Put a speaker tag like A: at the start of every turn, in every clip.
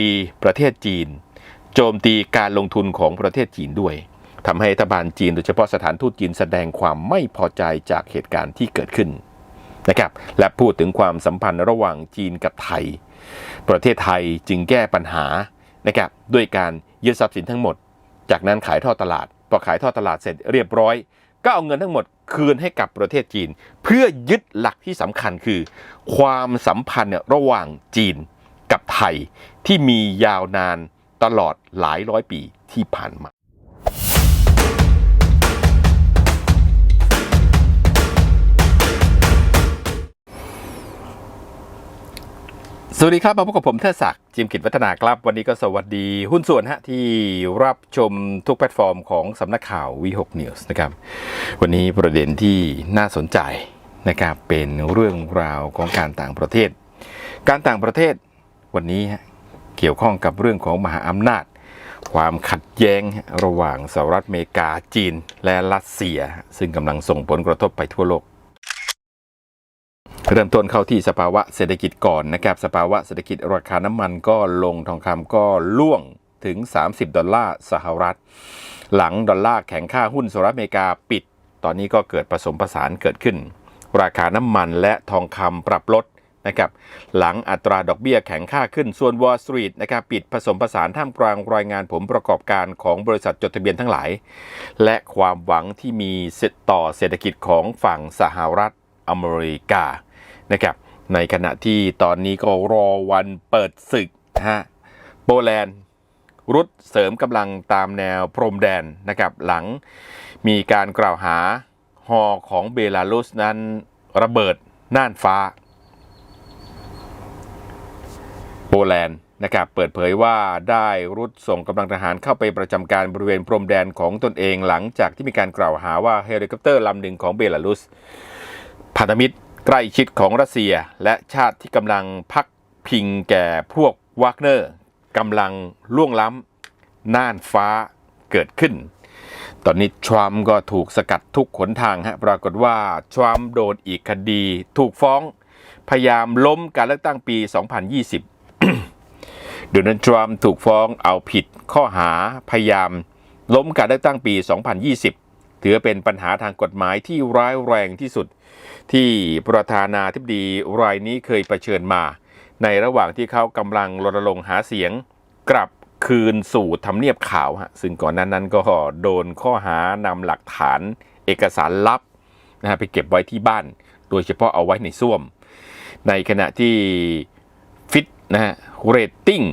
A: ตีประเทศจีน โจมตีการลงทุนของประเทศจีนด้วยทำให้รัฐบาลจีนโดยเฉพาะสถานทูตจีนแสดงความไม่พอใจจากเหตุการณ์ที่เกิดขึ้นนะครับและพูดถึงความสัมพันธ์ระหว่างจีนกับไทย ประเทศไทยจึงแก้ปัญหานะครับด้วยการยึดทรัพย์สินทั้งหมด จากนั้นขายท่อตลาดพอขายท่อตลาดเสร็จเรียบร้อย ก็เอาเงินทั้งหมดคืนให้กับประเทศจีน เพื่อยึดหลักที่สำคัญคือ ความสัมพันธ์ระหว่างจีน กับไทยที่มียาวนานตลอดหลายร้อยปีที่ผ่านมาสวัสดีครับมาพบกับผมเทศศักดิ์จิมกิจวัฒนาครับ วันนี้ก็สวัสดีหุ้นส่วนฮะที่รับชมทุกแพลตฟอร์มของสำนักข่าววีหกนิวส์นะครับ วันนี้ประเด็นที่น่าสนใจนะครับเป็นเรื่องราวของการต่างประเทศ การต่างประเทศ วันนี้เกี่ยวข้องกับเรื่องของมหาอำนาจ ความขัดแย้งระหว่างสหรัฐอเมริกาจีน และรัสเซีย ซึ่งกำลังส่งผลกระทบไปทั่วโลก เริ่มต้นเข้าที่สภาวะเศรษฐกิจก่อนนะครับ สภาวะเศรษฐกิจราคาน้ำมันก็ลงทองคำก็ล่วงถึง 30 ดอลลาร์สหรัฐ หลังดอลลาร์แข็งค่าหุ้นสหรัฐอเมริกาปิด ตอนนี้ก็เกิดผสมผสานเกิดขึ้น ราคาน้ำมันและทองคำปรับลด นะครับหลังอัตราดอกเบี้ยแข็งค่าขึ้นส่วน Wall Street นะครับปิดผสมผสานท่ามกลางรายงานผลประกอบการของบริษัทจดทะเบียนทั้งหลาย และความหวังที่มีต่อเศรษฐกิจของฝั่งสหรัฐอเมริกานะครับในขณะที่ตอนนี้ก็รอวันเปิดศึกฮะโปแลนด์รุดเสริมกำลังตามแนวพรมแดนนะครับหลังมีการกล่าวหาฮอของเบลารุสนั้นระเบิดน่านฟ้า โปแลนด์นะครับเปิดเผยว่าได้รุดส่งกำลังทหารเข้าไปประจำการบริเวณพรมแดนของตนเองหลังจากที่มีการกล่าวหาว่าเฮลิคอปเตอร์ลำหนึ่งของเบลารุสพันธมิตรใกล้ชิดของรัสเซีย และชาติที่กำลังพักพิงแก่พวกวากเนอร์กำลังล่วงล้ำน่านฟ้าเกิดขึ้น ตอนนี้ทรัมป์ก็ถูกสกัดทุกขนทางฮะปรากฏว่าทรัมป์โดนอีกคดี ถูกฟ้อง พยายามล้มการเลือกตั้งปี 2020 โดนัลด์ทรัมป์ถูกฟ้องเอาผิดข้อหาพยายาม ล้มการเลือกตั้งปี 2020 ถือเป็นปัญหาทางกฎหมายที่ร้ายแรงที่สุด ที่ประธานาธิบดีรายนี้เคยเผชิญมา ในระหว่างที่เขากำลังรณรงค์หาเสียง กลับคืนสู่ทำเนียบขาวฮะซึ่งก่อนนั้นนั้นก็โดนข้อหานำหลักฐาน เอกสารลับนะฮะไปเก็บไว้ที่บ้าน โดยเฉพาะเอาไว้ในส้วม ในขณะที่ฟิตนะฮะ เรตติ้ง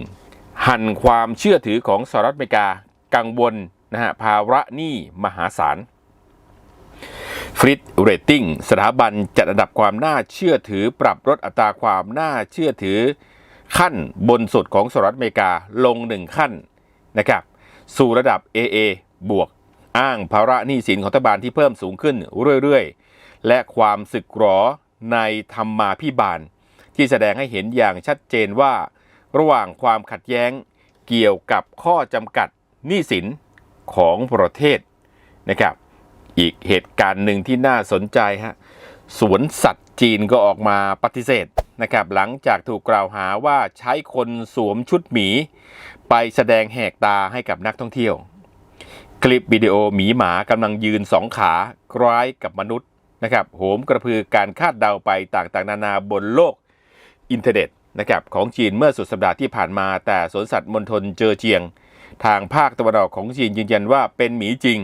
A: หันความเชื่อถือของสหรัฐอเมริกากังวลนะฮะภาระหนี้มหาศาลฟริตเรตติ้งสถาบันจัดอันดับความน่าเชื่อถือปรับลดอัตราความน่าเชื่อถือ ขั้นบนสุดของสหรัฐอเมริกาลงหนึ่งขั้นนะครับสู่ระดับ AA บวกอ้างภาระหนี้สินของรัฐบาลที่เพิ่มสูงขึ้นเรื่อยๆ และความสึกหรอในธรรมาพิบาล ที่แสดงให้เห็นอย่างชัดเจนว่า ระหว่างความขัดแย้งเกี่ยวกับข้อจำกัดหนี้สินของประเทศนะครับ อีกเหตุการณ์หนึ่งที่น่าสนใจฮะสวนสัตว์จีนก็ออกมาปฏิเสธนะครับ หลังจากถูกกล่าวหาว่าใช้คนสวมชุดหมี ไปแสดงแหกตาให้กับนักท่องเที่ยว คลิปวิดีโอหมีหมากำลังยืนสองขาคล้ายกับมนุษย์นะครับโหมกระพือการคาดเดาไปต่างๆ นานาบนโลกอินเทอร์เน็ต นะครับของจีนเมื่อสุดสัปดาห์ที่ผ่านมาแต่สวนสัตว์มณฑลเจอเจียง ทางภาคตะวันออกของจีนยืนยันว่าเป็นหมีจริง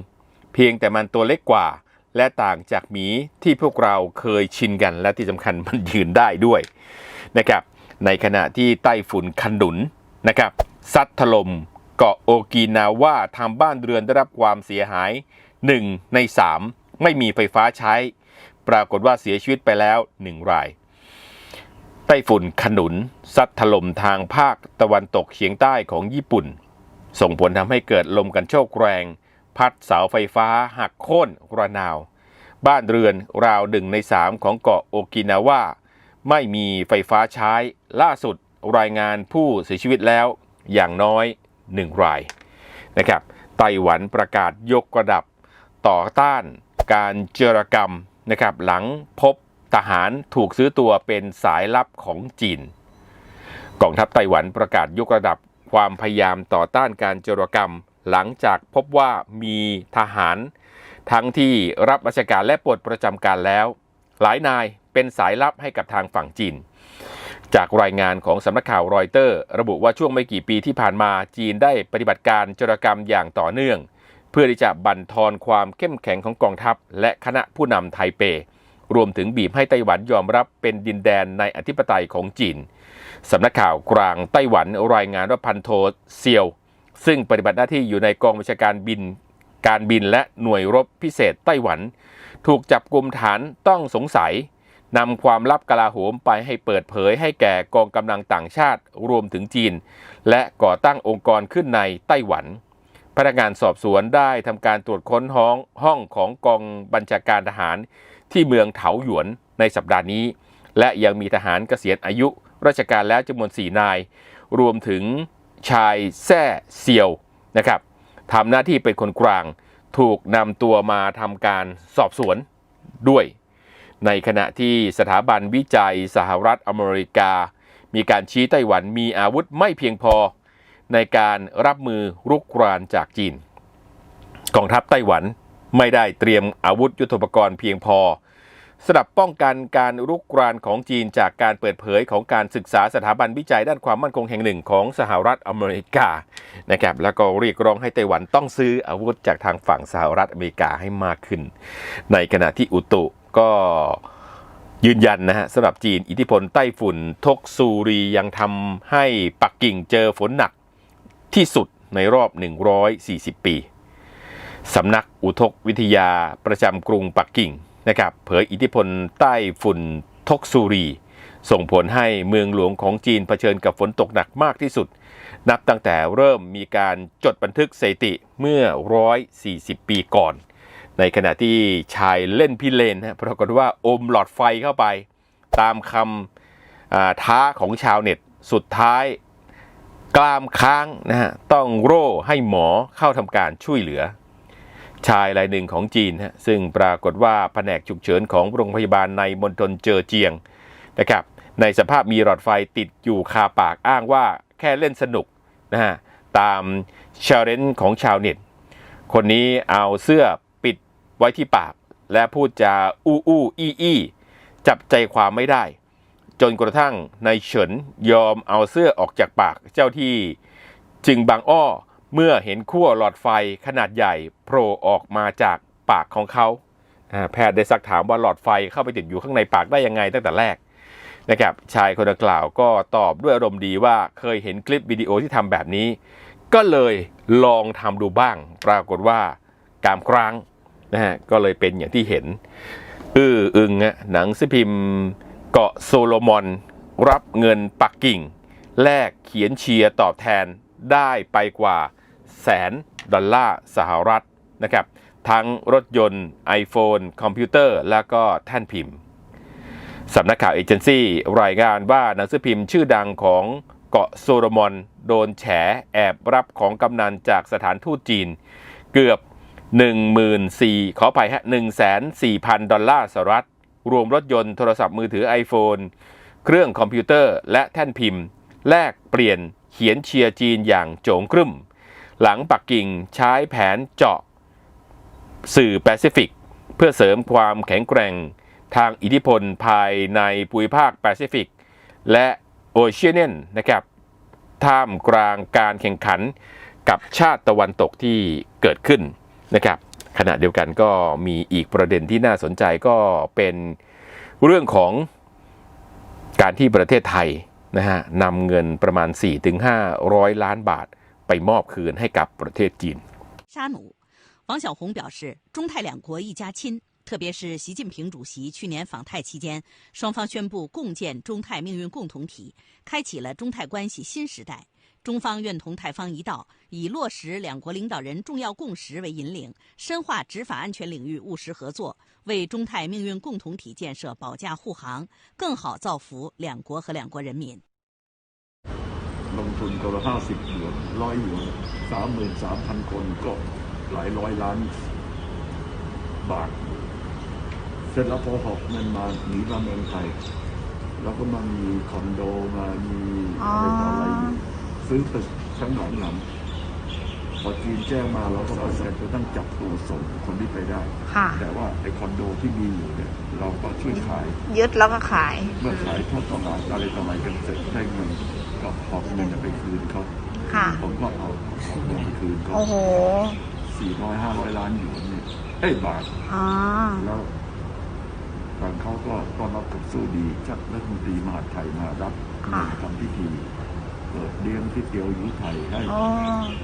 A: เพียงแต่มันตัวเล็กกว่า และต่างจากหมีที่พวกเราเคยชินกันและที่สำคัญมันยืนได้ด้วยนะครับในขณะที่ไต้ฝุ่นคันดุนนะครับซัดถล่มเกาะโอกินาว่าทำบ้านเรือนได้รับความเสียหาย 1 ใน 3 ไม่มีไฟฟ้าใช้ ปรากฏว่าเสียชีวิตไปแล้ว 1 ราย ไต้ฝุ่นขนุนซัดถล่มทางภาคตะวันตกเฉียงใต้ของญี่ปุ่น ส่งผลทำให้เกิดลมกันโชกแรง พัดเสาไฟฟ้าหักโค่นระนาว บ้านเรือนราวหนึ่งในสามของเกาะโอกินาว่าไม่มีไฟฟ้าใช้ ล่าสุดรายงานผู้เสียชีวิตแล้วอย่างน้อยหนึ่งรายนะครับไต้หวันประกาศยกระดับต่อต้านการเจรกรรมนะครับหลังพบ ทหารถูกซื้อตัวเป็นสายลับของจีน กองทัพไต้หวันประกาศยกระดับความพยายามต่อต้านการโจรกรรม หลังจากพบว่ามีทหาร ทั้งที่รับราชการและปลดประจำการแล้ว หลายนายเป็นสายลับให้กับทางฝั่งจีน จากรายงานของสำนักข่าวรอยเตอร์ ระบุว่าช่วงไม่กี่ปีที่ผ่านมาจีนได้ปฏิบัติการโจรกรรมอย่างต่อเนื่อง เพื่อที่จะบั่นทอนความเข้มแข็งของกองทัพ และคณะผู้นำไทเป รวมถึงบีบให้ไต้หวันยอมรับเป็นดินแดนในอธิปไตยของจีนสำนักข่าวกลางไต้หวันรายงานว่าพันโทเซียว ซึ่งปฏิบัติหน้าที่อยู่ในกองบัญชาการบิน การบินและหน่วยรบพิเศษไต้หวัน ถูกจับกลุ่มฐานต้องสงสัยนำความลับกลาโหมไปให้เปิดเผยให้แก่กองกำลังต่างชาติรวมถึงจีน และก่อตั้งองค์กรขึ้นในไต้หวัน พนักงานสอบสวนได้ทำการตรวจค้นห้องห้องของกองบัญชาการทหาร ที่เมืองเถาหยวนในสัปดาห์นี้ และยังมีทหารเกษียณอายุราชการแล้วจำนวน 4 นาย รวมถึงชายแซ่เซียวนะครับทำหน้าที่เป็นคนกลางถูกนำตัวมาทำการสอบสวนด้วย ในขณะที่สถาบันวิจัยสหรัฐอเมริกา มีการชี้ไต้หวันมีอาวุธไม่เพียงพอ ในการรับมือรุกรานจากจีน กองทัพไต้หวัน ไม่ได้เตรียมอาวุธยุทโธปกรณ์เพียงพอสำหรับป้องกันการรุกรานของจีนจากการเปิดเผยของการศึกษาสถาบันวิจัยด้านความมั่นคงแห่งหนึ่งของสหรัฐอเมริกานะครับแล้วก็เรียกร้องให้ไต้หวันต้องซื้ออาวุธจากทางฝั่งสหรัฐอเมริกาให้มากขึ้น ในขณะที่อุตุก็ยืนยันนะฮะสำหรับจีนอิทธิพลไต้ฝุ่น ทกซูรียังทำให้ปักกิ่งเจอฝนหนักที่สุดในรอบ 140 ปี สำนักอุทกวิทยาประจำกรุงปักกิ่งนะครับเผยอิทธิพลใต้ฝุ่นทกซูรี ส่งผลให้เมืองหลวงของจีนเผชิญกับฝนตกหนักมากที่สุด นับตั้งแต่เริ่มมีการจดบันทึกสถิติเมื่อ 140 ปีก่อน ในขณะที่ชายเล่นพิเรนนะปรากฏว่าอมหลอดไฟเข้าไป ตามคำท้าของชาวเน็ตสุดท้ายกลามค้างนะฮะต้องโร่ให้หมอเข้าทำการช่วยเหลือ ชายรายหนึ่งของจีนฮะซึ่งปรากฏว่าแผนกฉุกเฉินของโรงพยาบาลในมณฑลเจอเจียงนะครับในสภาพมีหลอดไฟติดอยู่คาปากอ้างว่าแค่เล่นสนุกนะฮะตามชาเลนของชาวเน็ต คนนี้เอาเสื้อปิดไว้ที่ปาก และพูดจาอู้อู้อี้อี้จับใจความไม่ได้ จนกระทั่งนายเฉินยอมเอาเสื้อออกจากปากเจ้าที่จึงบางอ้อ เมื่อเห็นขั้วหลอดไฟขนาดใหญ่โผล่ออกมาจากปากของเขา แพทย์ได้ซักถามว่าหลอดไฟเข้าไปติดอยู่ข้างในปากได้ยังไงตั้งแต่แรกนะครับชายคนดังกล่าวก็ตอบด้วยอารมณ์ดีว่าเคยเห็นคลิปวิดีโอที่ทำแบบนี้ ก็เลยลองทำดูบ้าง ปรากฏว่ากามครั้งนะฮะก็เลยเป็นอย่างที่เห็น อื้ออึงอะหนังสือพิมพ์เกาะโซโลมอน รับเงินปักกิ่ง แลกเขียนเชียร์ตอบแทนได้ไปกว่า แสนดอลลาร์สหรัฐนะครับทั้งรถยนต์ iPhone คอมพิวเตอร์ แล้วก็แท่นพิมพ์สำนักข่าวเอเจนซี่รายงานว่าหนังสือพิมพ์ชื่อดังของเกาะโซโลมอน โดนแฉแอบรับของกำนันจากสถานทูตจีน เกือบ 14,000ขออภัยฮะ1,400,000 ดอลลาร์สหรัฐ รวมรถยนต์โทรศัพท์มือถือ iPhone เครื่องคอมพิวเตอร์และแท่นพิมพ์ แลกเปลี่ยนเขียนเชียร์จีนอย่างโจงครึ่ม หลังปักกิ่งใช้แผนเจาะ สื่อแปซิฟิก เพื่อเสริมความแข็งแกร่งทางอิทธิพลภายในภูมิภาคแปซิฟิก และโอเชียเนียนนะครับ ท่ามกลางการแข่งขันกับชาติตะวันตกที่เกิดขึ้นนะครับ ขณะเดียวกันก็มีอีกประเด็นที่น่าสนใจก็เป็นเรื่องของการที่ประเทศไทยนะฮะนำเงินประมาณ 4-500 ล้านบาท ไปมอบคืนให้กับประเทศจีน
B: 沙努，王小红表示，中泰两国一家亲。特别是习近平主席去年访泰期间，双方宣布共建中泰命运共同体，开启了中泰关系新时代。中方愿同泰方一道，以落实两国领导人重要共识为引领，深化执法安全领域务实合作，为中泰命运共同体建设保驾护航，更好造福两国和两国人民。
C: ลงทุนคนละห้าสิบหยวนร้อยหยวนสามหมื่นสามพันคนก็หลายร้อยล้านบาท เสร็จแล้วพอหอบเงินมาหนีมาเมืองไทย แล้วก็มามีคอนโดมามีอะไรต่ออะไรอยู่ซื้อตึกแถทั้งหนองหลังพอจีนแจ้งมาเราก็ประสานจะต้องจับตัวส่งคนที่ไปได้
D: ค่ะ
C: แต่ว่าไอคอนโดที่มีอยู่เนี่ยเราก็ช่วยขาย
D: ยึดแล้วก็ขาย
C: เมื่อขายทอดตลาดอะไรต่ออะไรกันเสร็จได้เงิน ก็หอบเงินไปคืนเขา
D: ค่ะ
C: ผมก็เอาหอบเงินไปคืนเขา
D: โอ้โห
C: สี่ร้อยห้าร้อยล้านหยวนเนี่ยเอ้ยบาท
D: อ๋อ
C: แล้วทางเขาก็ต้อนรับกับสู้ดีชักรัฐมนตรีมหาดไทยมารับ
D: ค่ะ
C: ทำพิธีเปิดเลี้ยงที่เตียวยุไทยให้
D: โอ้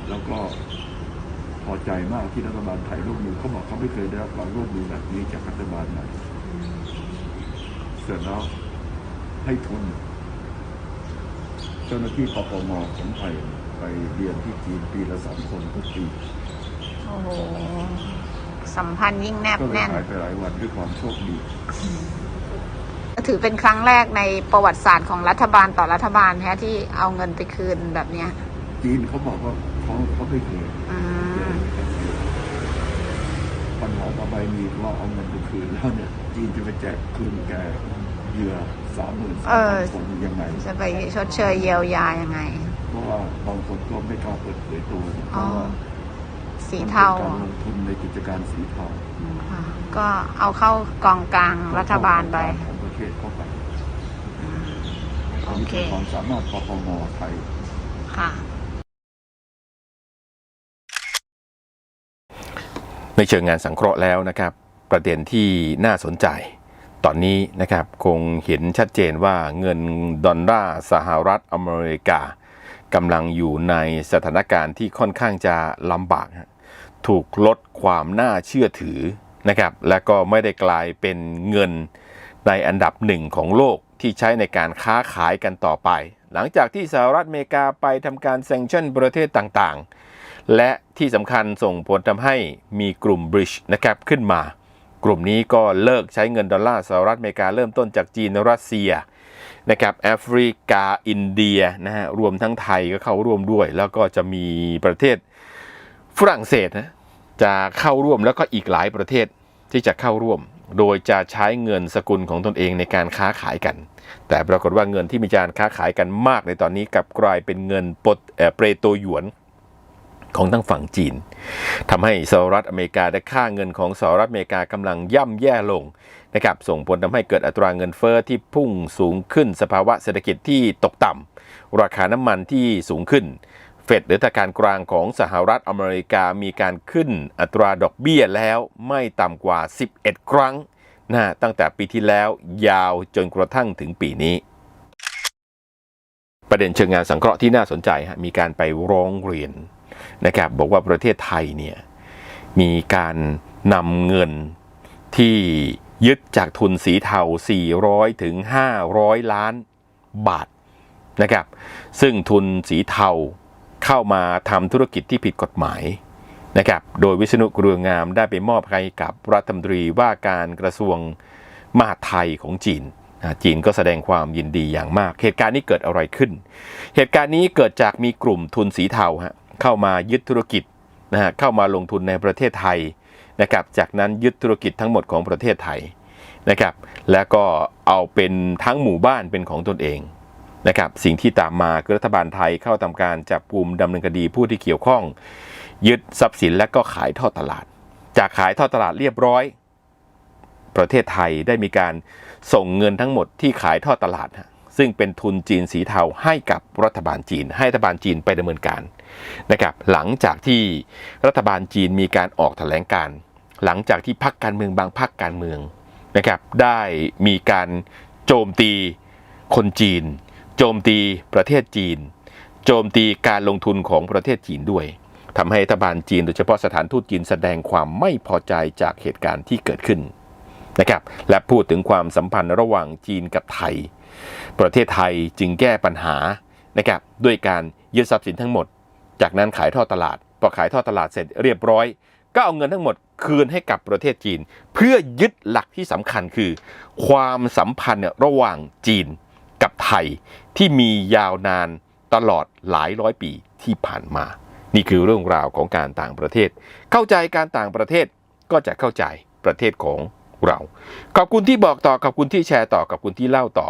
C: แล้วก็พอใจมากที่รัฐบาลไทยร่วมมือเขาบอกเขาไม่เคยได้รับความร่วมมือแบบนี้จากรัฐบาลไหนเสร็จแล้วให้ทุน เจ้าหน้าที่ปปงของไทยไปเรียนที่จีนปีละสองคนทุกปี
D: โอ้โหสัมพันธ์ยิ่งแนบ
C: ก็เลย
D: แน่น
C: หายไปหลายวันด้วยความโชคดี
D: ถือเป็นครั้งแรกในประวัติศาสตร์ของรัฐบาลต่อรัฐบาลแท้ที่เอาเงินไปคืนแบบเนี้ย
C: จีนเขาบอกว่าเขาเขาไม่เคย
D: อืม
C: ปัญหาต่อไปมีว่าเอาเงินไปคืนแล้วเนี่ย จีนจะไปแจกคืนแก เหยื่อสามหมื่นสามพันคนยังไง
D: จะไปชดเชยเยียวยายังไง
C: เพราะว่าบางคนก็ไม่กล้าเปิดเผยตัวเพ
D: อ๋อ
C: ราะว่า
D: สีเทา
C: มันเป็นการลงทุนในกิจการสีเทา
D: ค่ะก็เอาเข้ากองกลางรัฐบาลไป
C: ของประเทศเข้าไป
D: โอเค
C: นนี้ป็นความสามารถปปงไทย
D: ค่ะ
A: ในเชิงงานสังเคราะห์แล้วนะครับ ประเด็นที่น่าสนใจ ตอนนี้นะครับคงเห็นชัดเจนว่าเงินดอลลาร์สหรัฐอเมริกากำลังอยู่ในสถานการณ์ที่ค่อนข้างจะลำบาก ถูกลดความน่าเชื่อถือนะครับและก็ไม่ได้กลายเป็นเงินในอันดับหนึ่งของโลกที่ใช้ในการค้าขายกันต่อไป หลังจากที่สหรัฐอเมริกาไปทำการแซงชั่นประเทศต่างๆ และที่สำคัญส่งผลทำให้มีกลุ่มบริชนะครับขึ้นมา กลุ่มนี้ก็เลิกใช้เงินดอลลาร์สหรัฐอเมริกาเริ่มต้นจากจีนรัสเซียนะครับแอฟริกาอินเดียนะฮะรวมทั้งไทยก็เข้าร่วมด้วย แล้วก็จะมีประเทศฝรั่งเศสนะจะเข้าร่วมแล้วก็อีกหลายประเทศที่จะเข้าร่วม โดยจะใช้เงินสกุลของตนเองในการค้าขายกัน แต่ปรากฏว่าเงินที่มีการค้าขายกันมากในตอนนี้กลับกลายเป็นเงินปดเออเปรโตหยวน ของทั้งฝั่งจีนทำให้สหรัฐอเมริกาได้ค่าเงินของสหรัฐอเมริกากำลังย่ำแย่ลงนะครับส่งผลทำให้เกิดอัตราเงินเฟอ้อที่พุ่งสูงขึ้นสภาวะเศรษฐกิจที่ตกต่ำราคาน้ำมันที่สูงขึ้นเฟดหรือธนาคารกลางของสหรัฐอเมริกามีการขึ้นอัตราดอกเบี้ยแล้วไม่ต่ำกว่า 11 ครั้งนะตั้งแต่ปีที่แล้วยาวจนกระทั่งถึงปีนี้ ประเด็นเชิงงานสังเคราะห์ที่น่าสนใจฮะมีการไปร้องเรียน นะครับบอกว่าประเทศไทยเนี่ยมีการนำเงินที่ยึดจากทุนสีเทา 400 ถึง 500 ล้านบาทนะครับ ซึ่งทุนสีเทาเข้ามาทำธุรกิจที่ผิดกฎหมายนะครับ โดยวิษณุเครืองามได้ไปมอบให้กับรัฐมนตรีว่าการกระทรวงมหาดไทยของจีน จีนก็แสดงความยินดีอย่างมาก เหตุการณ์นี้เกิดอะไรขึ้น เหตุการณ์นี้เกิดจากมีกลุ่มทุนสีเทาฮะ เข้ามายึดธุรกิจนะฮะเข้ามาลงทุนในประเทศไทยนะครับจากนั้นยึดธุรกิจทั้งหมดของประเทศไทยนะครับแล้วก็เอาเป็นทั้งหมู่บ้านเป็นของตนเองนะครับสิ่งที่ตามมาคือรัฐบาลไทยเข้าทำการจับกลุ่มดำเนินคดีผู้ที่เกี่ยวข้อง ยึดทรัพย์สินและก็ขายทอดตลาด จากขายทอดตลาดเรียบร้อย ประเทศไทยได้มีการส่งเงินทั้งหมดที่ขายทอดตลาด ซึ่งเป็นทุนจีนสีเทาให้กับรัฐบาลจีน ให้รัฐบาลจีนไปดำเนินการ นะครับหลังจากที่รัฐบาลจีนมีการออกแถลงการ์หลังจากที่พรรคการเมืองบางพรรคการเมืองนะครับได้มีการโจมตีคนจีน โจมตีประเทศจีน โจมตีการลงทุนของประเทศจีนด้วยทำให้รัฐบาลจีน โดยเฉพาะสถานทูตจีนแสดงความไม่พอใจจากเหตุการณ์ที่เกิดขึ้นนะครับและพูดถึงความสัมพันธ์ระหว่างจีนกับไทย ประเทศไทยจึงแก้ปัญหานะครับด้วยการยึดทรัพย์สินทั้งหมด จากนั้นขายทอดตลาดพอขายทอดตลาดเสร็จเรียบร้อย ก็เอาเงินทั้งหมดคืนให้กับประเทศจีน เพื่อยึดหลักที่สำคัญคือ ความสัมพันธ์ระหว่างจีนกับไทยที่มียาวนานตลอดหลายร้อยปีที่ผ่านมา นี่คือเรื่องราวของการต่างประเทศ เข้าใจการต่างประเทศก็จะเข้าใจประเทศของเรา ขอบคุณที่บอกต่อขอบคุณที่แชร์ต่อขอบคุณที่เล่าต่อ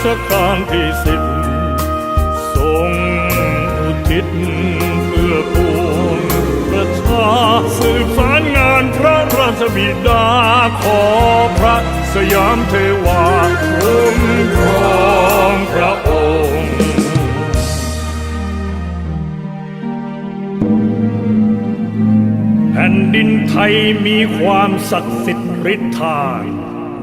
E: รัชกาลที่สิบทรงอุทิศเพื่อปวงประชาสืบสารงานพระราชบิดาขอพระสยามเทวาคุ้มครองพระองค์แผ่นดินไทยมีความศักดิ์สิทธิ์ฤทธา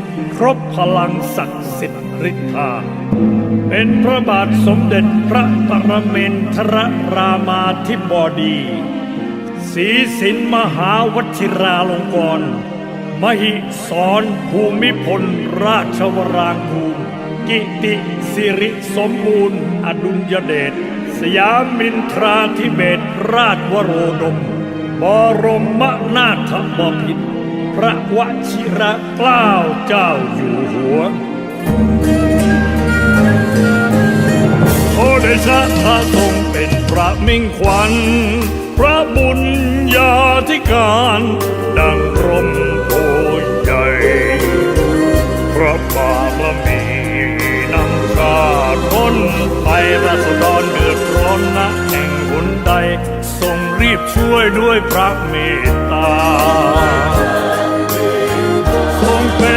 E: ก ครบพลังศักดิ์สิทธิ์ฤทธา เป็นพระบาทสมเด็จพระปรเมนทรรามาธิบดีศรีสินมหาวชิราลงกร มหิสรภูมิพลราชวรางคูลกิติสิริสมบูรณ์ อดุลยเดชสยามินทราธิเบศราชวโรดม บรมนาถบพิตรพ ระวชิระเกล้าเจ้าอยู่หัวโอเดชะพระทรงเป็นพระมิ่งขวัญ พระบุญญาธิการ ดังร่มโพใหญ่ พระบารมีนำชาติพ้นไปราษฎรเดือดร้อนนะแห่งหนใดทรงรีบช่วยด้วยพระเมตตา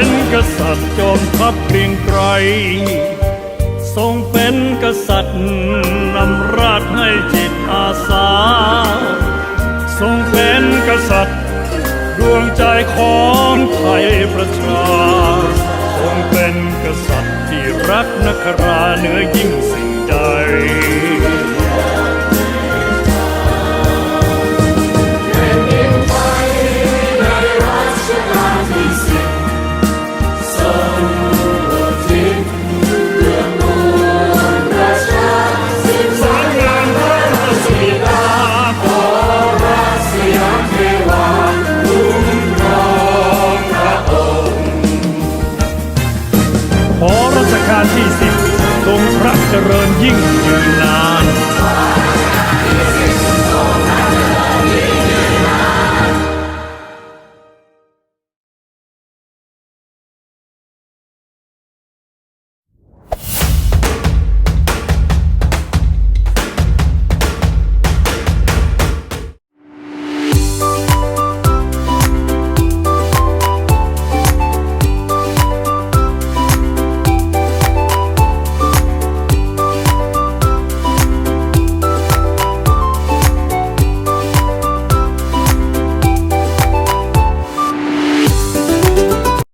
E: เป็นกษัตริย์จอมทัพเกรียงไกรทรงเป็นกษัตริย์นำราชให้จิตอาสา ทรงเป็นกษัตริย์ดวงใจของไทยประชา ทรงเป็นกษัตริย์ที่รักนักราเหนือยิ่งสิ่งใด เจริญยิ่งยืนนาน